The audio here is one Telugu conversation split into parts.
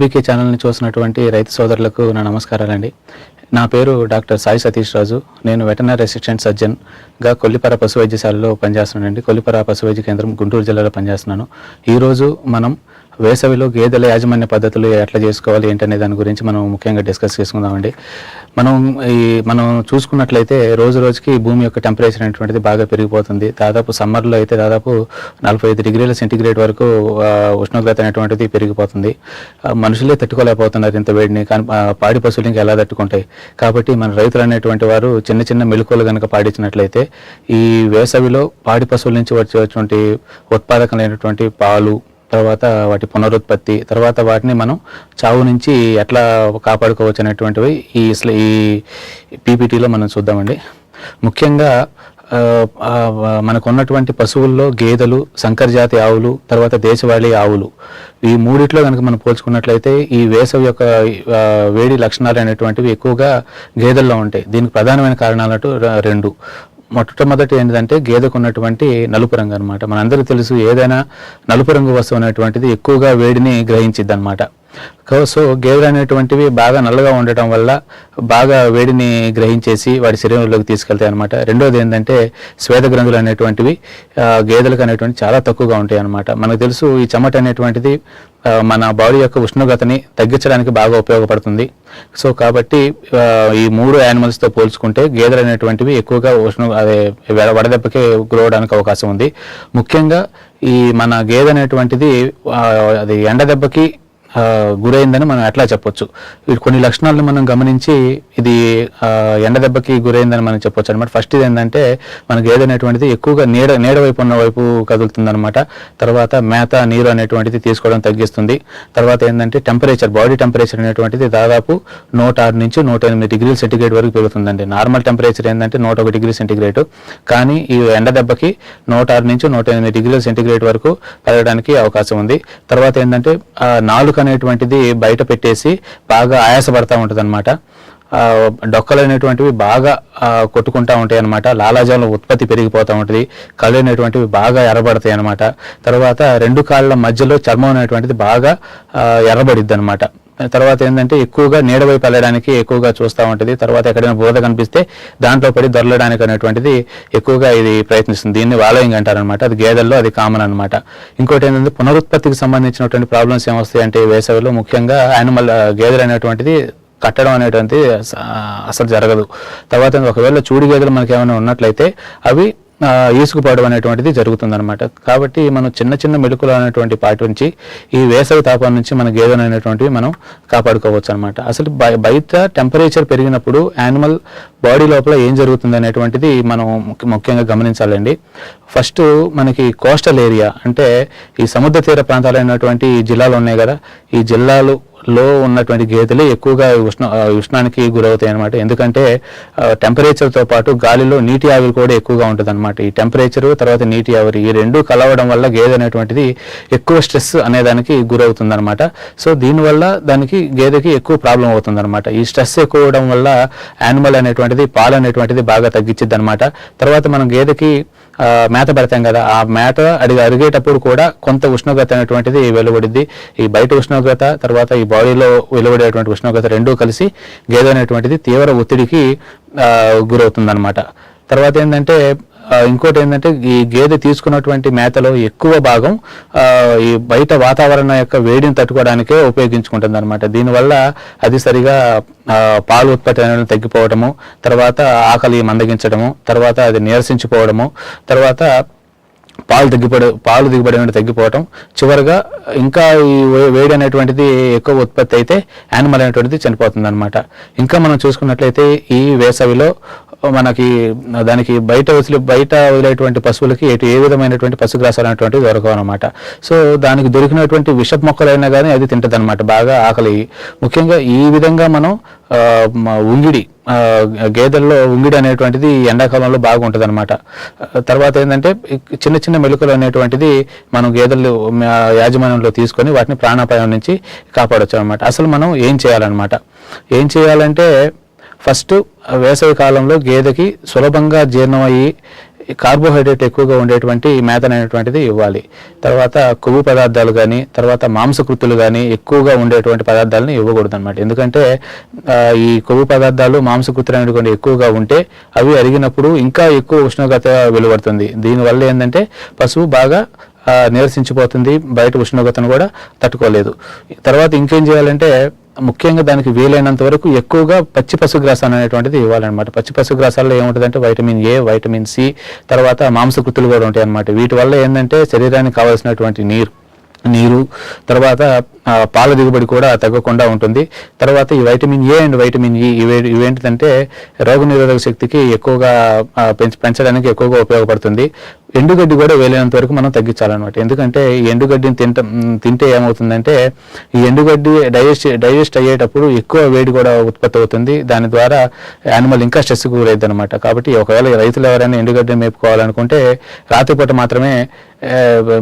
బీకే ఛానల్ని చూసినటువంటి రైతు సోదరులకు నా నమస్కారాలండి. నా పేరు డాక్టర్ సాయి సతీష్ రాజు. నేను వెటనరీ అసిస్టెంట్ సర్జన్గా కొల్లిపర పశు వైద్యశాలలో పనిచేస్తున్నానండి. కొల్లిపర పశు వైద్య కేంద్రం గుంటూరు జిల్లాలో పనిచేస్తున్నాను. ఈరోజు మనం వేసవిలో గేదెల యాజమాన్య పద్ధతులు ఎట్లా చేసుకోవాలి ఏంటనే దాని గురించి మనం ముఖ్యంగా డిస్కస్ చేసుకుందామండి. మనం ఈ మనం చూసుకున్నట్లయితే రోజు రోజుకి భూమి యొక్క టెంపరేచర్ అనేటువంటిది బాగా పెరిగిపోతుంది. దాదాపు సమ్మర్లో అయితే దాదాపు నలభై ఐదు డిగ్రీల సెంటిగ్రేడ్ వరకు ఉష్ణోగ్రత అనేటువంటిది పెరిగిపోతుంది. మనుషులే తట్టుకోలేకపోతున్నారు ఇంత వేడిని. కానీ పాడి పశువులు ఇంకా ఎలా తట్టుకుంటాయి? కాబట్టి మన రైతులు అనేటువంటి వారు చిన్న చిన్న మెలకువలు కనుక పాడించినట్లయితే ఈ వేసవిలో పాడి పశువుల నుంచి వచ్చేటువంటి ఉత్పాదకమైనటువంటి పాలు తర్వాత వాటి పునరుత్పత్తి తర్వాత వాటిని మనం చావు నుంచి ఎట్లా కాపాడుకోవచ్చు అనేటువంటివి ఈ ఈ పీపీటీలో మనం చూద్దామండి. ముఖ్యంగా మనకున్నటువంటి పశువుల్లో గేదెలు సంకరజాతి ఆవులు తర్వాత దేశవాళీ ఆవులు ఈ మూడిట్లో కనుక మనం పోల్చుకున్నట్లయితే ఈ వేసవి యొక్క వేడి లక్షణాలు అనేటువంటివి ఎక్కువగా గేదెల్లో ఉంటాయి. దీనికి ప్రధానమైన కారణాలు రెండు. మొట్టమొదటి ఏంటంటే గేదెకు ఉన్నటువంటి నలుపు రంగు అనమాట మనందరికీ తెలుసు ఏదైనా నలుపు రంగు వస్తువు అనేటువంటిది ఎక్కువగా వేడిని గ్రహించిద్ది అనమాట సో గేదెలు అనేటువంటివి బాగా నల్లగా ఉండటం వల్ల బాగా వేడిని గ్రహించేసి వాడి శరీరంలోకి తీసుకెళ్తాయి అనమాట రెండోది ఏంటంటే శ్వేత గ్రంథులు అనేటువంటివి గేదెలకు అనేటువంటి చాలా తక్కువగా ఉంటాయి అనమాట మనకు తెలుసు ఈ చెమట అనేటువంటిది మన బాడీ యొక్క ఉష్ణోగ్రతని తగ్గించడానికి బాగా ఉపయోగపడుతుంది. సో కాబట్టి ఈ మూడు యానిమల్స్తో పోల్చుకుంటే గేదెలు అనేటువంటివి ఎక్కువగా ఉష్ణ అదే వడదెబ్బకి గురవడానికి అవకాశం ఉంది. ముఖ్యంగా ఈ మన గేదె అనేటువంటిది అది ఎండ దెబ్బకి గురైందని మనం ఎట్లా చెప్పొచ్చు. కొన్ని లక్షణాలను మనం గమనించి ఇది ఎండ దెబ్బకి గురైందని మనం చెప్పొచ్చు అనమాట ఫస్ట్ ఇది ఏంటంటే మన గేదె అనేటువంటిది ఎక్కువగా నీడ నీడ వైపు ఉన్న వైపు కదులుతుంది అనమాట తర్వాత మేత నీరు అనేటువంటిది తీసుకోవడం తగ్గిస్తుంది. తర్వాత ఏంటంటే టెంపరేచర్ బాడీ టెంపరేచర్ అనేటువంటిది దాదాపు నూట ఆరు నుంచి నూట ఎనిమిది డిగ్రీల సెంటిగ్రేడ్ వరకు పెరుగుతుందండి. నార్మల్ టెంపరేచర్ ఏంటంటే నూట ఒక డిగ్రీ సెంటిగ్రేడ్. కానీ ఈ ఎండ దెబ్బకి నూట ఆరు నుంచి నూట ఎనిమిది డిగ్రీల సెంటిగ్రేడ్ వరకు పెరగడానికి అవకాశం ఉంది. తర్వాత ఏంటంటే నాలుగు అనేటువంటిది బయట పెట్టేసి బాగా ఆయాసపడతా ఉంటుంది అనమాట డొక్కలు అనేటువంటివి బాగా కొట్టుకుంటా ఉంటాయి అనమాట లాలాజలం ఉత్పత్తి పెరిగిపోతూ ఉంటుంది. కళ్ళు అనేటువంటివి బాగా ఎర్రబడతాయి అనమాట తర్వాత రెండు కాళ్ళ మధ్యలో చర్మం అనేటువంటిది బాగా ఎర్రబడిద్ది అనమాట తర్వాత ఏంటంటే ఎక్కువగా నీడ వైపు వెళ్ళడానికి ఎక్కువగా చూస్తూ ఉంటుంది. తర్వాత ఎక్కడైనా బురద కనిపిస్తే దాంట్లో పడి దొరలడానికి అనేటువంటిది ఎక్కువగా ఇది ప్రయత్నిస్తుంది. దీన్ని వాలోయింగ్ అంటారనమాట అది గేదెల్లో అది కామన్ అనమాట ఇంకోటి ఏంటంటే పునరుత్పత్తికి సంబంధించినటువంటి ప్రాబ్లమ్స్ ఏమొస్తాయి అంటే వేసవిలో ముఖ్యంగా యానిమల్ గేదెలు అనేటువంటిది కట్టడం అనేటువంటిది అసలు జరగదు. తర్వాత ఒకవేళ చూడు గేదెలు మనకి ఏమైనా ఉన్నట్లయితే అవి ఆ, ఈసుకుపోవడం అనేటువంటిది జరుగుతుందన్నమాట. కాబట్టి మనం చిన్న చిన్న మెలకులు అనేటువంటి నుంచి ఈ వేసవి తాపం నుంచి మన గేదెలు అనేటువంటివి మనం కాపాడుకోవచ్చు అనమాట అసలు బయట టెంపరేచర్ పెరిగినప్పుడు యానిమల్ బాడీ లోపల ఏం జరుగుతుంది అనేటువంటిది మనం ముఖ్యంగా గమనించాలండి. ఫస్ట్ మనకి కోస్టల్ ఏరియా అంటే ఈ సముద్ర తీర ప్రాంతాలైనటువంటి ఈ జిల్లాలు ఉన్నాయి కదా ఈ జిల్లాలు లో ఉన్నటువంటి గేదెలే ఎక్కువగా ఉష్ణ ఉష్ణానికి గురవుతాయి అనమాట ఎందుకంటే టెంపరేచర్తో పాటు గాలిలో నీటి ఆవిరి కూడా ఎక్కువగా ఉంటుంది అనమాట ఈ టెంపరేచర్ తర్వాత నీటి ఆవిరి ఈ రెండు కలవడం వల్ల గేదె అనేటువంటిది ఎక్కువ స్ట్రెస్ అనేదానికి గురవుతుంది అనమాట సో దీనివల్ల దానికి గేదెకి ఎక్కువ ప్రాబ్లం అవుతుంది అనమాట ఈ స్ట్రెస్ ఎక్కువ వల్ల యానిమల్ అనేటువంటిది పాలు అనేటువంటిది బాగా తగ్గించిద్ది అనమాట తర్వాత మనం గేదెకి మేత పెడతాం కదా ఆ మేత అడిగి అరిగేటప్పుడు కూడా కొంత ఉష్ణోగ్రత అనేటువంటిది వెలువడిద్ది. ఈ బయట ఉష్ణోగ్రత తర్వాత ఈ బాడీలో వెలువడేటువంటి ఉష్ణోగ్రత రెండూ కలిసి గేదె అనేటువంటిది తీవ్ర ఒత్తిడికి గురవుతుంది అనమాట తర్వాత ఏంటంటే ఇంకోటి ఏంటంటే ఈ గేదె తీసుకున్నటువంటి మేతలో ఎక్కువ భాగం ఈ బయట వాతావరణం యొక్క వేడిని తట్టుకోవడానికే ఉపయోగించుకుంటుంది అనమాట దీనివల్ల అది సరిగా పాలు ఉత్పత్తి అనేది తగ్గిపోవడము తర్వాత ఆకలి మందగించడము తర్వాత అది నీరసించిపోవడము తర్వాత పాలు తగ్గిపడే పాలు దిగుబడి అనేది తగ్గిపోవటం చివరిగా ఇంకా ఈ వేడి అనేటువంటిది ఎక్కువ ఉత్పత్తి అయితే యానిమల్ అనేటువంటిది చనిపోతుంది అనమాట ఇంకా మనం చూసుకున్నట్లయితే ఈ వేసవిలో మనకి దానికి బయట వదిలి బయట వదిలేటువంటి పశువులకి ఎటు ఏ విధమైనటువంటి పశుగ్రాసాలు అనేటువంటివి దొరకవు అనమాట సో దానికి దొరికినటువంటి విషపు మొక్కలైనా కానీ అది తింటుంది అనమాట బాగా ఆకలి. ముఖ్యంగా ఈ విధంగా మనం ఉంగిడి గేదెల్లో ఉంగిడి అనేటువంటిది ఎండాకాలంలో ఎండాకాలంలో బాగుంటుంది అనమాట తర్వాత ఏంటంటే చిన్న చిన్న మెలుకలు అనేటువంటిది మనం గేదెలు యాజమాన్యంలో తీసుకొని వాటిని ప్రాణాపాయం నుంచి కాపాడొచ్చు అనమాట అసలు మనం ఏం చేయాలన్నమాట? ఏం చేయాలంటే ఫస్ట్ వేసవి కాలంలో గేదెకి సులభంగా జీర్ణమయ్యి కార్బోహైడ్రేట్ ఎక్కువగా ఉండేటువంటి మేత అనేటువంటిది ఇవ్వాలి. తర్వాత కొవ్వు పదార్థాలు కానీ తర్వాత మాంసకృతులు కానీ ఎక్కువగా ఉండేటువంటి పదార్థాలను ఇవ్వకూడదు అనమాట ఎందుకంటే ఈ కొవ్వు పదార్థాలు మాంసకృతులు అనేటువంటి ఎక్కువగా ఉంటే అవి అరిగినప్పుడు ఇంకా ఎక్కువ ఉష్ణోగ్రత వెలువడుతుంది. దీనివల్ల ఏంటంటే పశువు బాగా నిరసించిపోతుంది నీరసించిపోతుంది బయట ఉష్ణోగ్రతను కూడా తట్టుకోలేదు. తర్వాత ఇంకేం చేయాలంటే ముఖ్యంగా దానికి వీలైనంత వరకు ఎక్కువగా పచ్చి పశుగ్రాసాలు అనేటువంటిది ఇవ్వాలన్నమాట. పచ్చి పశుగ్రాసాల్లో ఏముంటుందంటే వైటమిన్ ఏ వైటమిన్ సి తర్వాత మాంసకృతులు కూడా ఉంటాయి అన్నమాట. వీటి వల్ల ఏంటంటే శరీరానికి కావాల్సినటువంటి నీరు నీరు తర్వాత పాల దిగుబడి కూడా తగ్గకుండా ఉంటుంది. తర్వాత ఈ vitamin A and vitamin E ఇవే ఇవేంటిదంటే రోగనిరోధక శక్తికి ఎక్కువగా పెంచ పెంచడానికి ఎక్కువగా ఉపయోగపడుతుంది. ఎండుగడ్డి కూడా వేలైనంత వరకు మనం తగ్గించాలన్నమాట. ఎందుకంటే ఈ ఎండుగడ్డిని తింట తింటే ఏమవుతుందంటే ఈ ఎండుగడ్డి డైజెస్ట్ డైజెస్ట్ అయ్యేటప్పుడు ఎక్కువ వేడి కూడా ఉత్పత్తి అవుతుంది. దాని ద్వారా యానిమల్ ఇంకా స్ట్రెస్ గురైద్ది అనమాట కాబట్టి ఒకవేళ రైతులు ఎవరైనా ఎండుగడ్డిని మేపుకోవాలనుకుంటే రాత్రిపూట మాత్రమే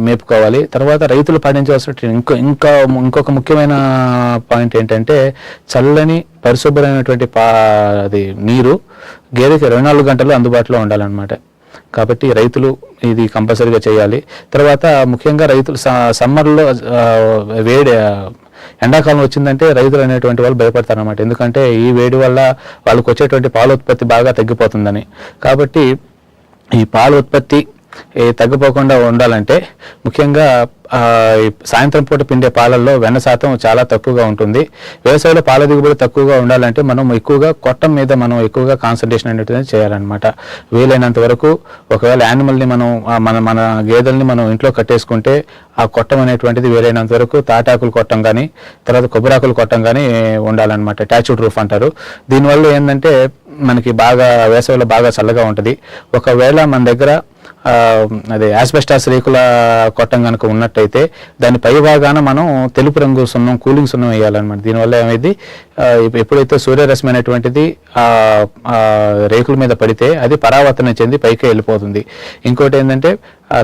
మేపుకోవాలి. తర్వాత రైతులు పాటించవలసిన ఇంకో ఇంకా ఇంకొక ముఖ్యమైన పాయింట్ ఏంటంటే చల్లని పరిశుభ్రమైనటువంటి పా అది నీరు గేదెకి ఇరవై నాలుగు గంటలు అందుబాటులో ఉండాలన్నమాట. కాబట్టి రైతులు ఇది కంపల్సరీగా చేయాలి. తర్వాత ముఖ్యంగా రైతులు స- సమ్మర్లో వేడి ఎండాకాలం వచ్చిందంటే రైతులు అనేటువంటి వాళ్ళు భయపడతారు అనమాట ఎందుకంటే ఈ వేడి వల్ల వాళ్ళకు వచ్చేటువంటి పాల ఉత్పత్తి బాగా తగ్గిపోతుందని. కాబట్టి ఈ పాల ఉత్పత్తి తగ్గిపోకుండా ఉండాలంటే ముఖ్యంగా ఈ సాయంత్రం పూట పిండే పాలల్లో వెన్న శాతం చాలా తక్కువగా ఉంటుంది. వేసవిలో పాల దిగుబడి తక్కువగా ఉండాలంటే మనం ఎక్కువగా కొట్టం మీద మనం ఎక్కువగా కాన్సన్ట్రేషన్ అనేది చేయాలన్నమాట. వీలైనంత వరకు ఒకవేళ యానిమల్ని మనం మన మన గేదెల్ని మనం ఇంట్లో కట్టేసుకుంటే ఆ కొట్టం అనేటువంటిది వీలైనంత వరకు తాటాకులు కొట్టం కానీ తర్వాత కొబ్బరాకులు కొట్టం కానీ ఉండాలన్నమాట. ట్యాచ్యూడ్ రూఫ్ అంటారు. దీనివల్ల ఏంటంటే మనకి బాగా వేసవిలో బాగా చల్లగా ఉంటుంది. ఒకవేళ మన దగ్గర అదే యాస్బెస్టాస్ రేకుల కొట్టం కనుక ఉన్నట్టయితే దాని పై భాగాన మనం తెలుపు రంగు సున్నం కూలింగ్ సున్నం వేయాలన్నమాట. దీనివల్ల ఏమైంది? ఎప్పుడైతే సూర్యరశ్మి అనేటువంటిది ఆ రేకుల మీద పడితే అది పరావర్తన చెంది పైకి వెళ్ళిపోతుంది. ఇంకోటి ఏంటంటే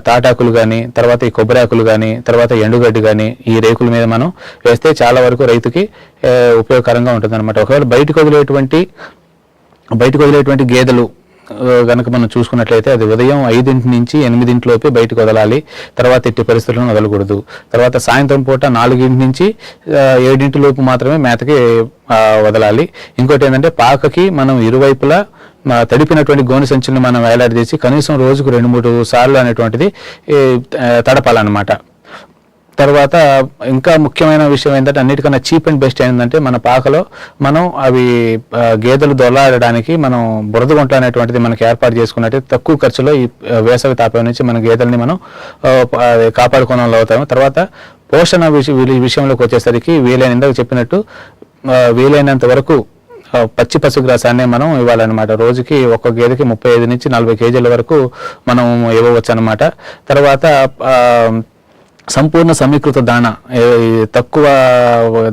తాటాకులు కానీ తర్వాత ఈ కొబ్బరాకులు కానీ తర్వాత ఎండుగడ్డి కానీ ఈ రేకుల మీద మనం వేస్తే చాలా వరకు రైతుకి ఉపయోగకరంగా ఉంటుంది అనమాట ఒకవేళ బయటకు వదిలేటువంటి బయటకు వదిలేటువంటి గేదెలు కనుక మనం చూసుకున్నట్లయితే అది ఉదయం ఐదింటి నుంచి ఎనిమిదింటిలోపే బయటకు వదలాలి. తర్వాత ఎట్టి పరిస్థితులను వదలకూడదు. తర్వాత సాయంత్రం పూట నాలుగింటి నుంచి ఏడింటిలోపు మాత్రమే మేతకి వదలాలి. ఇంకోటి ఏంటంటే పాకకి మనం ఇరువైపులా తడిపినటువంటి గోనె సంచులను మనం వేలాడదీసి కనీసం రోజుకు రెండు మూడు సార్లు అనేటువంటిది తడపాలన్నమాట. తర్వాత ఇంకా ముఖ్యమైన విషయం ఏంటంటే అన్నిటికన్నా చీప్ అండ్ బెస్ట్ ఏంటంటే మన పాకలో మనం అవి గేదెలు దొల్లాడడానికి మనం బురద గుంట అనేటువంటిది మనకి ఏర్పాటు చేసుకున్నట్టు తక్కువ ఖర్చులో ఈ వేసవి తాపం నుంచి మన గేదెల్ని మనం కాపాడుకోవడంలో అవుతాము. తర్వాత పోషణ విష- విషయంలోకి వచ్చేసరికి వీలైన ఇందాక చెప్పినట్టు వీలైనంత వరకు పచ్చి పశుగ్రాసాన్ని మనం ఇవ్వాలన్నమాట. రోజుకి ఒక్క గేదెకి ముప్పై ఐదు నుంచి నలభై కేజీల వరకు మనం ఇవ్వవచ్చు అనమాట తర్వాత సంపూర్ణ సమీకృత దాణ తక్కువ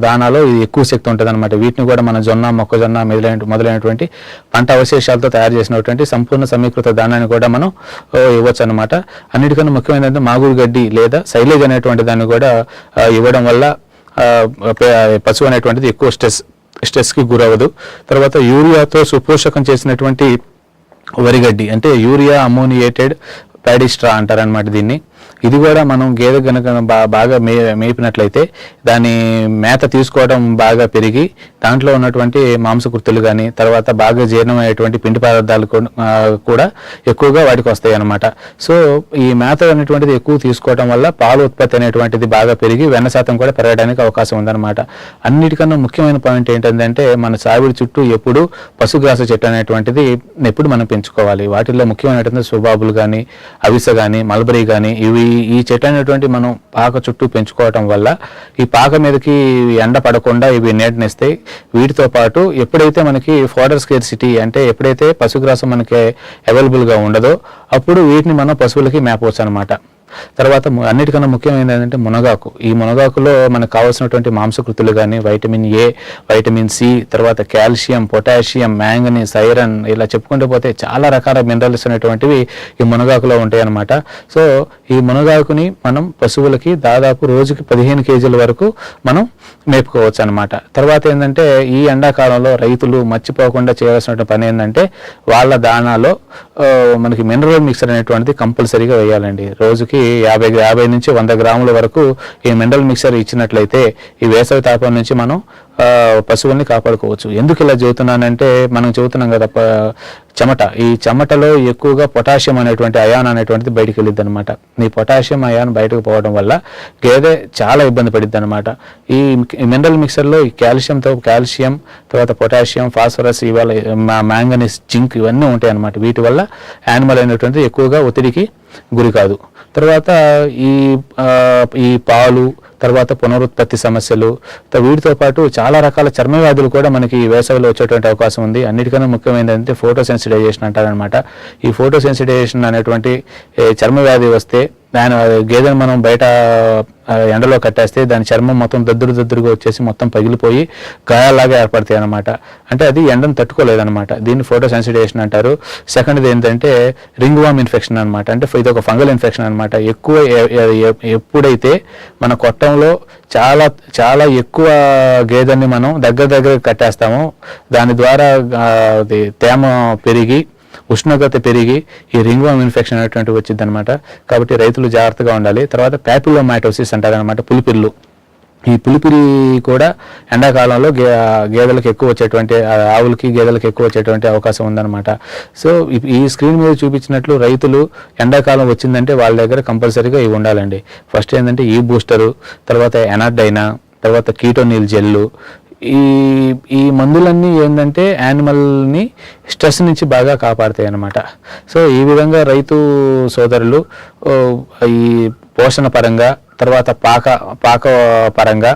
దానాలో ఇది ఎక్కువ శక్తి ఉంటుంది అనమాట వీటిని కూడా మన జొన్న మొక్కజొన్న మొదలైన మొదలైనటువంటి పంట అవశేషాలతో తయారు చేసినటువంటి సంపూర్ణ సమీకృత దానాన్ని కూడా మనం ఇవ్వచ్చు అనమాట అన్నిటికన్నా ముఖ్యమైనది అంటే మాగుడు గడ్డి లేదా సైలేజ్ అనేటువంటి దాన్ని కూడా ఇవ్వడం వల్ల పశువు అనేటువంటిది ఎక్కువ స్ట్రెస్ స్ట్రెస్కి గురవ్వదు. తర్వాత యూరియాతో సుపోషకం చేసినటువంటి వరిగడ్డి అంటే యూరియా అమోనియేటెడ్ ప్యాడిస్ట్రా అంటారనమాట దీన్ని. ఇది కూడా మనం గేదె కనుక బా- బాగా మే మేపినట్లయితే దాని మేత తీసుకోవడం బాగా పెరిగి దాంట్లో ఉన్నటువంటి మాంసకృతులు కానీ తర్వాత బాగా జీర్ణమయ్యేటువంటి పిండి పదార్థాలు కూడా- ఎక్కువగా వాటికి వస్తాయి అన్నమాట. సో ఈ మేత అనేటువంటిది ఎక్కువ తీసుకోవడం వల్ల పాలు ఉత్పత్తి అనేటువంటిది బాగా పెరిగి వెన్న శాతం కూడా పెరగడానికి అవకాశం ఉందన్నమాట. అన్నిటికన్నా ముఖ్యమైన పాయింట్ ఏంటంటే మన సావిడి చుట్టూ ఎప్పుడు పశుగ్రాస చెట్టు అనేటువంటిది ఎప్పుడు మనం పెంచుకోవాలి. వాటిల్లో ముఖ్యమైనటువంటి సుబాబులు కానీ అవిస కానీ మల్బరీ కానీ ఇవి ఈ చెట్టు అనేటువంటి మనం పాక చుట్టూ పెంచుకోవటం వల్ల ఈ పాక మీదకి ఎండ పడకుండా ఇవి నీడనిస్తాయి వీటితో పాటు ఎప్పుడైతే మనకి ఫోడర్ స్కేర్ సిటీ అంటే ఎప్పుడైతే పశుగ్రాసం మనకి అవైలబుల్గా ఉండదో అప్పుడు వీటిని మనం పశువులకి మేపవచ్చు అనమాట తర్వాత అన్నిటికన్నా ముఖ్యమైనది ఏంటంటే మునగాకు. ఈ మునగాకులో మనకు కావాల్సినటువంటి మాంసకృతులు కానీ వైటమిన్ ఏ వైటమిన్ సి తర్వాత కాల్షియం పొటాషియం మ్యాంగనీస్ ఐరన్ ఇలా చెప్పుకుంటూ పోతే చాలా రకాల మినరల్స్ అనేటువంటివి ఈ మునగాకులో ఉంటాయి అన్నమాట సో ఈ మునగాకుని మనం పశువులకి దాదాపు రోజుకి పదిహేను కేజీల వరకు మనం మేపుకోవచ్చు అనమాట తర్వాత ఏంటంటే ఈ ఎండాకాలంలో రైతులు మర్చిపోకుండా చేయవలసిన పని ఏంటంటే వాళ్ళ దానాలో మనకి మినరల్ మిక్సర్ అనేటువంటిది కంపల్సరీగా వేయాలండి. రోజుకి యాభై యాభై నుంచి వంద గ్రాముల వరకు ఈ మినరల్ మిక్సర్ ఇచ్చినట్లయితే ఈ వేసవి తాపం నుంచి మనం పశువుల్ని కాపాడుకోవచ్చు. ఎందుకు ఇలా చెబుతున్నానంటే మనం చెబుతున్నాం కదా చెమట. ఈ చెమటలో ఎక్కువగా పొటాషియం అనేటువంటి అయాన్ అనేటువంటిది బయటికి వెళ్ళిద్ది అనమాట ఈ పొటాషియం అయాన్ బయటకు పోవడం వల్ల గేదె చాలా ఇబ్బంది పడిద్ది అనమాట ఈ మినరల్ మిక్సర్లో ఈ కాల్షియంతో కాల్షియం తర్వాత పొటాషియం ఫాస్ఫరస్ ఇవాళ మ్యాంగనీస్ జింక్ ఇవన్నీ ఉంటాయి అనమాట వీటి వల్ల యానిమల్ అనేటువంటిది ఎక్కువగా ఒత్తిడికి గురి కాదు. తర్వాత ఈ ఈ పాలు తర్వాత పునరుత్పత్తి సమస్యలు వీటితో పాటు చాలా రకాల చర్మ వ్యాధులు కూడా మనకి ఈ వేసవిలో వచ్చేటువంటి అవకాశం ఉంది. అన్నిటికన్నా ముఖ్యమైనది అంటే ఫోటో సెన్సిటైజేషన్ అంటారనమాట ఈ ఫోటో సెన్సిటైజేషన్ అనేటువంటి చర్మ వ్యాధి వస్తే దాని గేదెను మనం బయట ఎండలో కట్టేస్తే దాని చర్మం మొత్తం దద్దురు దద్దురుగా వచ్చేసి మొత్తం పగిలిపోయి గాయాలాగా ఏర్పడతాయి అనమాట అంటే అది ఎండను తట్టుకోలేదన్నమాట. దీన్ని ఫోటో సెన్సిటేషన్ అంటారు సెకండ్ది ఏంటంటే రింగ్ వామ్ ఇన్ఫెక్షన్ అనమాట అంటే ఇది ఒక ఫంగల్ ఇన్ఫెక్షన్ అనమాట ఎక్కువ ఎప్పుడైతే మన కొట్టంలో చాలా చాలా ఎక్కువ గేదెని మనం దగ్గర దగ్గర కట్టేస్తామో దాని ద్వారా అది తేమ పెరిగి ఉష్ణోగ్రత పెరిగి ఈ రింగ్వామ్ ఇన్ఫెక్షన్ అనేటువంటి వచ్చింది అనమాట కాబట్టి రైతులు జాగ్రత్తగా ఉండాలి. తర్వాత ప్యాపిలోమైటోసిస్ అంటారనమాట పులిపిర్లు. ఈ పులిపిరి కూడా ఎండాకాలంలో గే గేదెలకు ఎక్కువ వచ్చేటువంటి ఆవులకి గేదెలకు ఎక్కువ వచ్చేటువంటి అవకాశం ఉందన్నమాట. సో ఈ- ఈ స్క్రీన్ మీద చూపించినట్లు రైతులు ఎండాకాలం వచ్చిందంటే వాళ్ళ దగ్గర కంపల్సరీగా ఇవి ఉండాలండి. ఫస్ట్ ఏంటంటే ఈ బూస్టరు తర్వాత ఎనార్డైనా తర్వాత కీటోనీల్ జెల్లు ఈ ఈ మందులన్నీ ఏంటంటే యానిమల్ని స్ట్రెస్ నుంచి బాగా కాపాడతాయి అన్నమాట సో ఈ విధంగా రైతు సోదరులు ఈ పోషణ పరంగా తర్వాత పాక పాక పరంగా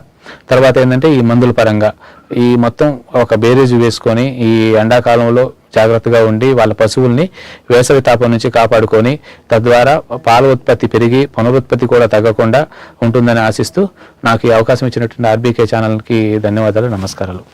తర్వాత ఏంటంటే ఈ మందుల పరంగా ఈ మొత్తం ఒక బేరేజ్ వేసుకొని ఈ ఎండాకాలంలో జాగ్రత్తగా ఉండి వాళ్ళ పశువుల్ని వేసవి తాపం నుంచి కాపాడుకొని తద్వారా పాల ఉత్పత్తి పెరిగి పునరుత్పత్తి కూడా తగ్గకుండా ఉంటుందని ఆశిస్తూ నాకు ఈ అవకాశం ఇచ్చినటువంటి ఆర్బీకే ఛానల్కి ధన్యవాదాలు నమస్కారాలు.